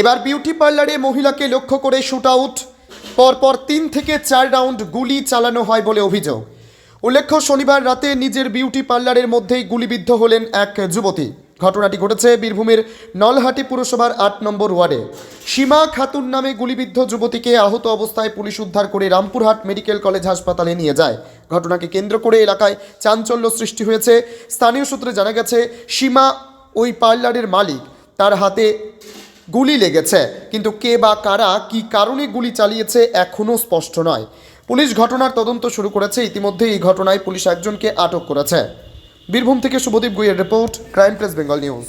এবার বিউটি পার্লারে মহিলাকে লক্ষ্য করে শুট আউট পরপর তিন থেকে চার রাউন্ড গুলি চালানো হয় বলে অভিযোগ। উল্লেখ্য, শনিবার রাতে নিজের বিউটি পার্লারের মধ্যেই গুলিবিদ্ধ হলেন এক যুবতী। ঘটনাটি ঘটেছে বীরভূমের নলহাটি পুরসভার আট নম্বর ওয়ার্ডে। সীমা খাতুন নামে গুলিবিদ্ধ যুবতীকে আহত অবস্থায় পুলিশ উদ্ধার করে রামপুরহাট মেডিকেল কলেজ হাসপাতালে নিয়ে যায়। ঘটনাকে কেন্দ্র করে এলাকায় চাঞ্চল্য সৃষ্টি হয়েছে। স্থানীয় সূত্রে জানা গেছে, সীমা ওই পার্লারের মালিক। তার হাতে গুলি লেগেছে। কিন্তু কে বা কারা, কি কারণে গুলি চালিয়েছে এখনও স্পষ্ট নয়। পুলিশ ঘটনার তদন্ত শুরু করেছে ইতিমধ্যে এই ঘটনায় পুলিশ একজনকে আটক করেছে। বীরভূম থেকে Subhadip গুইয়ের report, crime press Bengal news.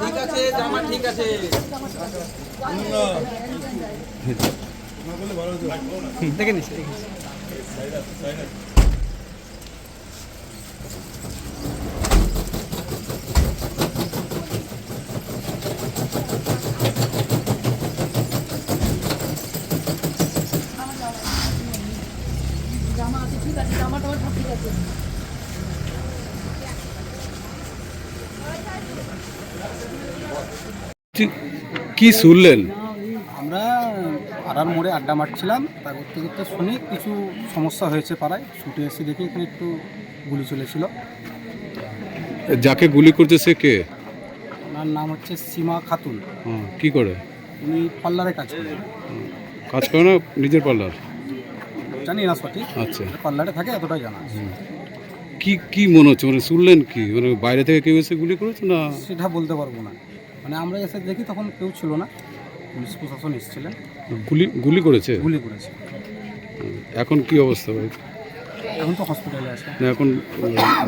ঠিক আছে জামা ঠিক আছে দেখে নিস। জামা আছে ঠিক আছে ঠিক আছে কি শুনলেন? পাড়ার মোড়ে আড্ডা মারছিলাম তা করতে করতে শুনি কিছু সমস্যা হয়েছে পাড়ায়। ছুটে এসে দেখি এখানে একটু গুলি চলেছিল। যাকে গুলি করছে সে কে? ওনার নাম হচ্ছে সীমা খাতুন। কি করে? উনি পার্লারে কাজ করেন। কাজ করে না নিজের পার্লার? জানি না সঠিক। আচ্ছা। পার্লারে থাকে এতটাই জানা আছে। কি কি মনে হচ্ছে? মানে শুনলেন কি? মানে বাইরে থেকে কেউ এসে গুলি করেছে না? সেটা বলতে পারব না। মানে আমরা এসে দেখি তখন কেউ ছিল না। পুলিশ প্রশাসন এসেছিলেন। গুলি গুলি করেছে? গুলি করেছে। এখন কি অবস্থা ভাই? এখন তো হসপিটালে আছে। না এখন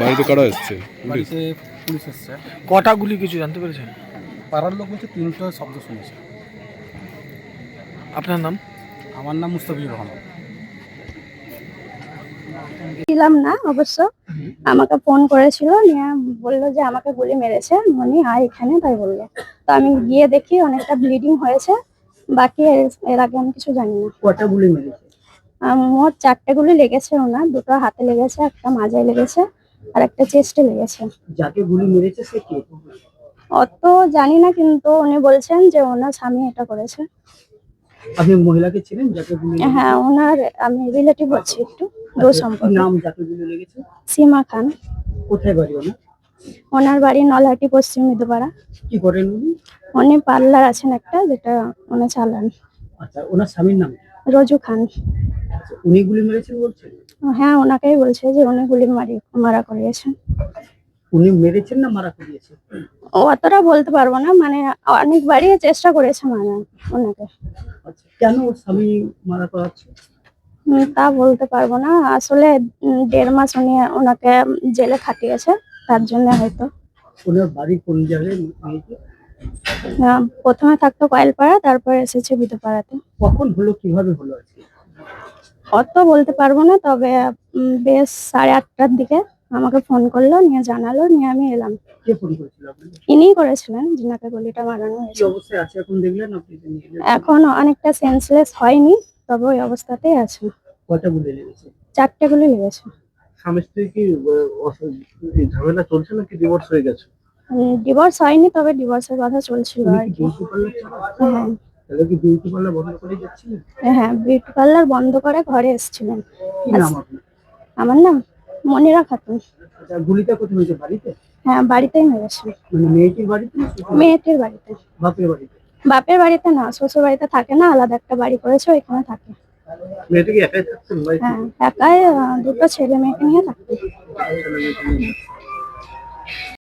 বাড়িতে কারা এসছে? পুলিশ বাড়িতে পুলিশ এসছে। কটা গুলি কিছু জানতে পেরেছেন? পাড়ার লোক বলছে তিনটা শব্দ শুনেছে। আপনার নাম? আমার নাম মুস্তাফিজুর রহমান। ছিলাম না অবশ্য। আমাকে ফোন করেছিল নিয়ে বলল যে আমাকে গুলি মেরেছে। মনি আয় এখানে তাই বলল। তো আমি গিয়ে দেখি অনেকটা ব্লিডিং হয়েছে। বাকি এর- আগে আমি কিছু জানি না। কটা গুলি মেরেছে? মোট চারটে গুলি লেগেছে ওনার। দুটো হাতে লেগেছে একটা মাজায় লেগেছে আর একটা চেস্টে লেগেছে। যাকে গুলি মেরেছে সে কে? অত জানি না কিন্তু উনি বলছেন যে ওনার স্বামী এটা করেছে। আপনি মহিলাকে ছিলেন যাকে গুলি হ্যাঁ ওনার আমি রিলেটিভ হচ্ছি একটু আচ্ছা, সম্পর্ক। নাম যাকে গুলি লেগেছে? সীমা খান। কোথায় বাড়ি ওনার? ওনার বাড়ি নলহাটি পশ্চিম মিদুপাড়া। কি করেন উনি? উনি পার্লার আছেন একটা যেটা উনি চালান। আচ্ছা ওনার স্বামীর নাম? রজু খান। আচ্ছা, উনি গুলি মেরেছেন বলছেন? হ্যাঁ ওনাকেই বলছে যে উনি গুলি মারি মারা করিয়েছেন। উনি মেরেছেন না মারা করিয়েছে ও অতটা বলতে পারব না মানে অনেকবারই চেষ্টা করেছে মানে ওনাকে। আচ্ছা কেন স্বামী মারা করাচ্ছে? তা বলতে পারব না। আসলে দেড় মাস উনি ওনাকে জেলে খাটিয়েছে তার জন্য হয়তো। ওনার বাড়ি কোন জায়গায়? প্রথমে থাকতো কয়েলপাড়া তারপর এসেছে বিদুপাড়াতে। কখন হলো কীভাবে হলো আজকে? অত বলতে পারব না তবে বেশ সাড়ে আটটার দিকে আমাকে ফোন করল নিয়ে জানালো নিয়ে আমি এলাম। কে ফোন করেছিল আপনাকে? ইনিই করেছিলেন যিনাকে গুলিটা মারানো কি হয়েছে অবস্থায় আছে এখন দেখলেন আপনি যে নিয়ে? গেলেন? এখন অনেকটা সেন্সলেস হয়নি তবে ওই অবস্থাতেই আছে। কটা গুলি লেগেছে? চারটে গুলি লেগেছে। স্বামী স্ত্রী কি আহ, অস- এই ঝামেলা চলছে নাকি ডিভোর্স হয়ে গেছে? ডিভোর্স হয়নি তবে ডিভোর্সের কথা চলছিল আর কি কি। বিউটি পার্লার হ্যাঁ। তাহলে কি বিউটি পার্লার বন্ধ করে যাচ্ছিলেন হ্যাঁ বিউটি পার্লার বন্ধ করে ঘরে এসেছিলেন। কি নাম আপনার? আমার নাম মনিরা রাখা তুমি গুলিটা কোথায় হয়েছে বাড়িতে? হ্যাঁ বাড়িতেই মেরেছে মানে মেয়েটির বাড়িতে? মেয়েটির বাড়িতে। বাপের বাড়িতে? বাপের বাড়িতে না শ্বশুর বাড়িতে থাকে না আলাদা একটা বাড়ি করেছে ওইখানে থাকে। একাই থাকতেন হ্যাঁ একাই দুটো ছেলে মেয়েকে নিয়ে থাকতে?